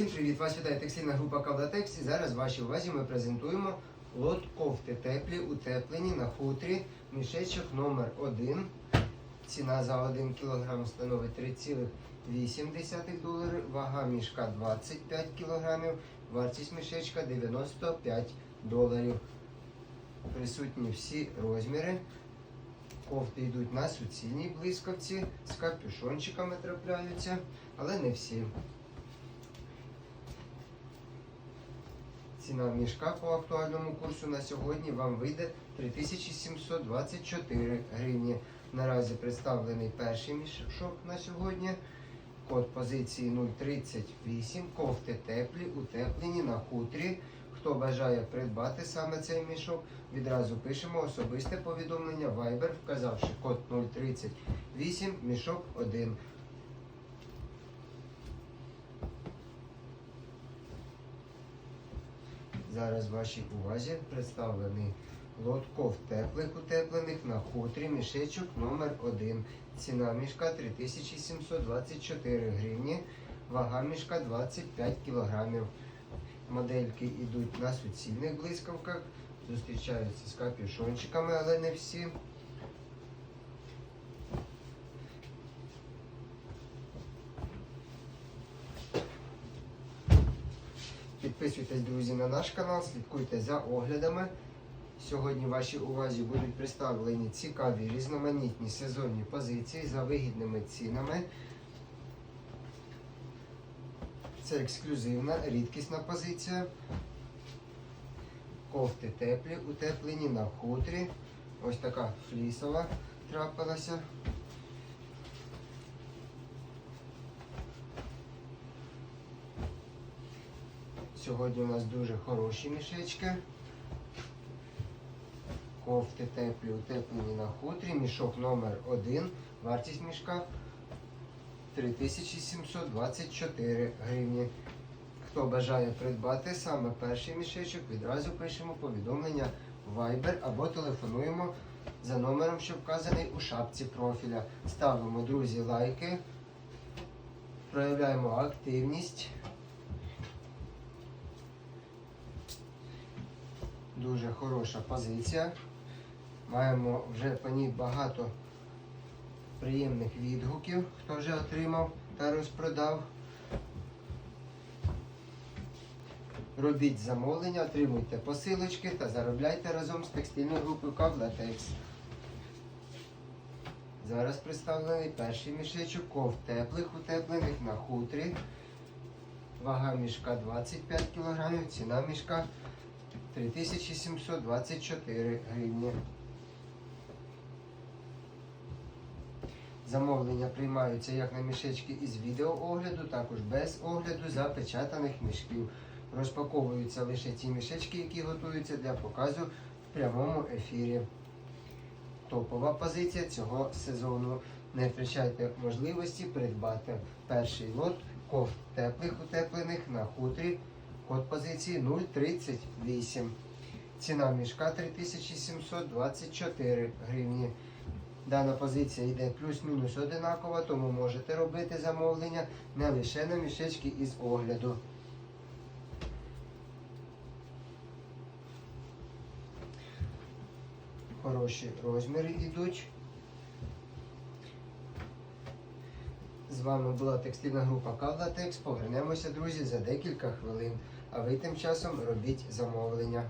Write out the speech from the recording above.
Всім привіт! Вас вітає текстильна група Кавлатекс і зараз вашій увазі ми презентуємо лот кофти теплі, утеплені на хутрі, мішечок номер 1 Ціна за 1 кг становить 3,8 долари, вага мішка 25 кг, вартість мішечка 95 доларів. Присутні всі розміри. Кофти йдуть на суцільній блискавці, з капюшончиками трапляються, але не всі. Ціна мішка по актуальному курсу на сьогодні вам вийде 3724 гривні. Наразі представлений перший мішок на сьогодні. Код позиції 038, кофти теплі, утеплені на хутрі. Хто бажає придбати саме цей мішок, відразу пишемо особисте повідомлення Viber, вказавши код 038, мішок 1. Зараз вашій увазі представлений лотков теплих утеплених на хутрі мішечок номер 1 Ціна мішка 3724 гривні, вага мішка 25 кілограмів. Модельки йдуть на суцільних блискавках, зустрічаються з капюшончиками, але не всі. Підписуйтесь, друзі, на наш канал, слідкуйте за оглядами. Сьогодні вашій увазі будуть представлені цікаві різноманітні сезонні позиції за вигідними цінами. Це ексклюзивна, рідкісна позиція. Кофти теплі, утеплені на хутрі. Ось така флісова трапилася. Сьогодні у нас дуже хороші мішечки. Кофти теплі, утеплені на хутрі. Мішок номер 1 Вартість мішка 3724 гривні. Хто бажає придбати саме перший мішечок, відразу пишемо повідомлення в Viber або телефонуємо за номером, що вказаний у шапці профіля. Ставимо, друзі, лайки, проявляємо активність. Дуже хороша позиція. Маємо вже по ній багато приємних відгуків, хто вже отримав та розпродав. Робіть замовлення, отримуйте посилочки та заробляйте разом з текстильною групою Кавлатекс. Зараз представлений перший мішечок ков теплих, утеплених на хутрі. Вага мішка 25 кг, ціна мішка 3724 гривні. Замовлення приймаються як на мішечки із відеоогляду, також без огляду запечатаних мішків. Розпаковуються лише ті мішечки, які готуються для показу в прямому ефірі. Топова позиція цього сезону. Не втрачайте можливості придбати перший лот кофт теплих утеплених на хутрі. Код позиції 038. Ціна мішка 3724 гривні. Дана позиція йде плюс-мінус одинакова, тому можете робити замовлення не лише на мішечки із огляду. Хороші розміри йдуть. З вами була текстильна група Кавлатекс. Повернемося, друзі, за декілька хвилин. А ви тим часом робіть замовлення.